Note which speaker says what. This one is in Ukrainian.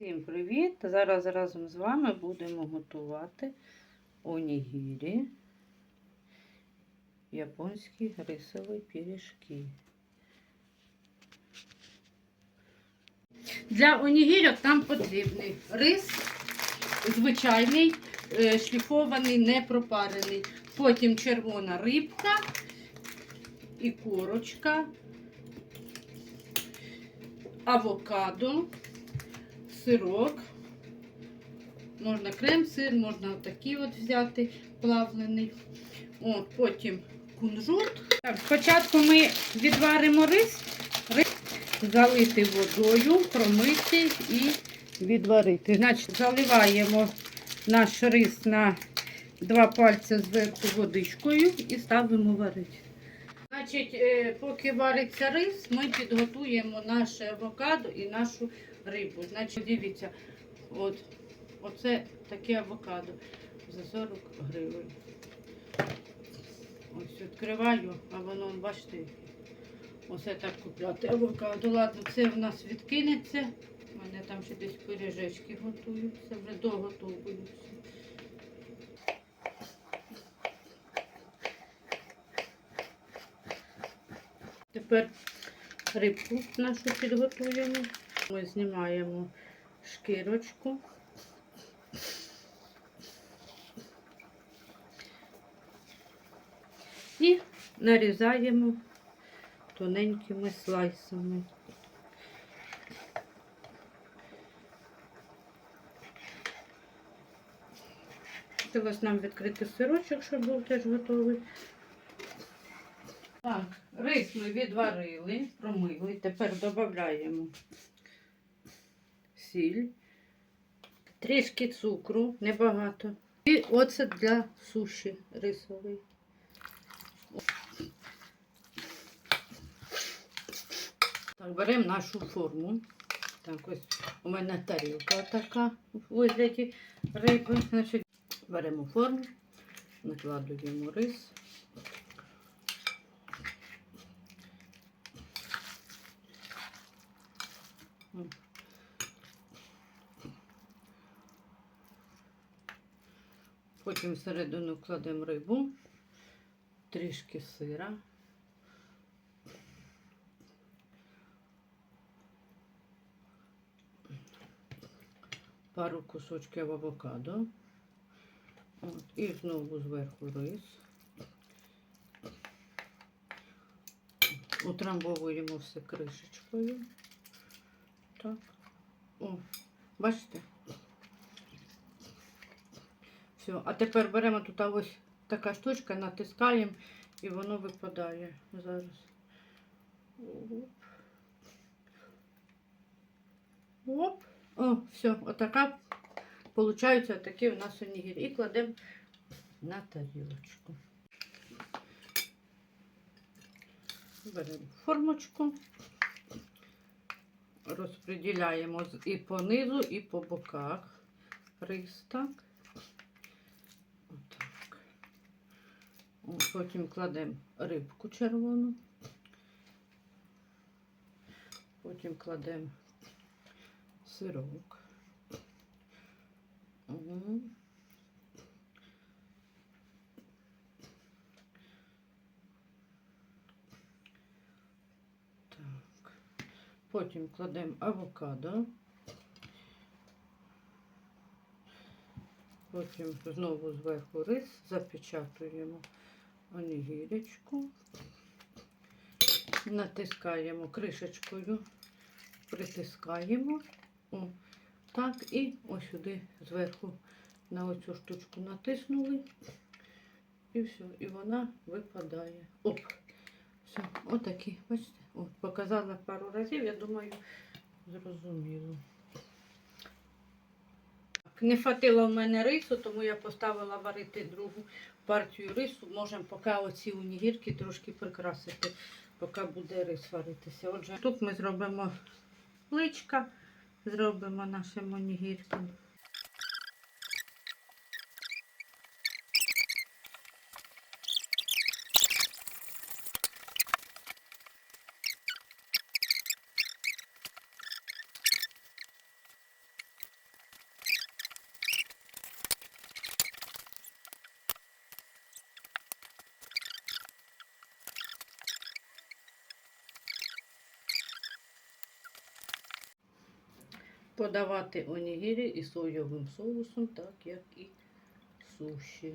Speaker 1: Всім привіт! Зараз разом з вами будемо готувати онігірі, японські рисові пиріжки. Для онігірок нам потрібний рис звичайний, е, шліфований, не пропарений. Потім червона рибка і корочка, авокадо сирок. Можна крем-сир, можна отакий от взяти плавлений. От, потім кунжут. Так, спочатку ми відваримо рис, рис залити водою, промити і відварити. Значить, заливаємо наш рис на два пальці зверху водичкою і ставимо варити. Значить, е, поки вариться рис, ми підготуємо наше авокадо і нашу рибу. Значить, дивіться, от, оце таке авокадо за 40 гривень. Ось відкриваю, а воно, бачите, оце так купляти авокадо. Ладно, це в нас відкинеться. У мене там ще десь пиріжечки готуються, вже доготовуються. Тепер рибку нашу підготуємо. Ми знімаємо шкірочку. І нарізаємо тоненькими слайсами. Хотілося нам відкрити сирочок, щоб був теж готовий. Так, рис ми відварили, промили. Тепер додаємо сіль, трішки цукру, небагато. І оцет для суші рисовий. Так, беремо нашу форму. Так, ось у мене тарілка така у вигляді риби. Значить, беремо форму, накладуємо рис. Потім всередину кладемо рибу, трішки сира. Пару кусочків авокадо. От, і знову зверху рис. Утрамбовуємо все кришечкою. Так. О, бачите? Все. А тепер беремо тут ось така штучка, натискаємо і воно випадає зараз. Оп. Оп. О, все, отака. Получаються такі у нас онігірі. І кладемо на тарілочку. Беремо формочку, розподіляємо і по низу, і по боках рис. Отак. О, Потім кладемо рибку червону. Потім кладемо сирок. Угу. Так. Потім кладемо авокадо. Потім знову зверху рис, запечатуємо онігірочку, натискаємо кришечкою, притискаємо. О, так, і ось сюди зверху на оцю штучку натиснули. І все, і вона випадає. Оп! Все, отакі, бачите, от, показала пару разів, я думаю, зрозуміло. Не хватило в мене рису, тому я поставила варити другу партію рису. Можемо поки оці унігірки трошки прикрасити, поки буде рис варитися. Отже, тут ми зробимо личка, зробимо нашим онігіркам. Подавати онігірі і соєвим соусом, так як і суші.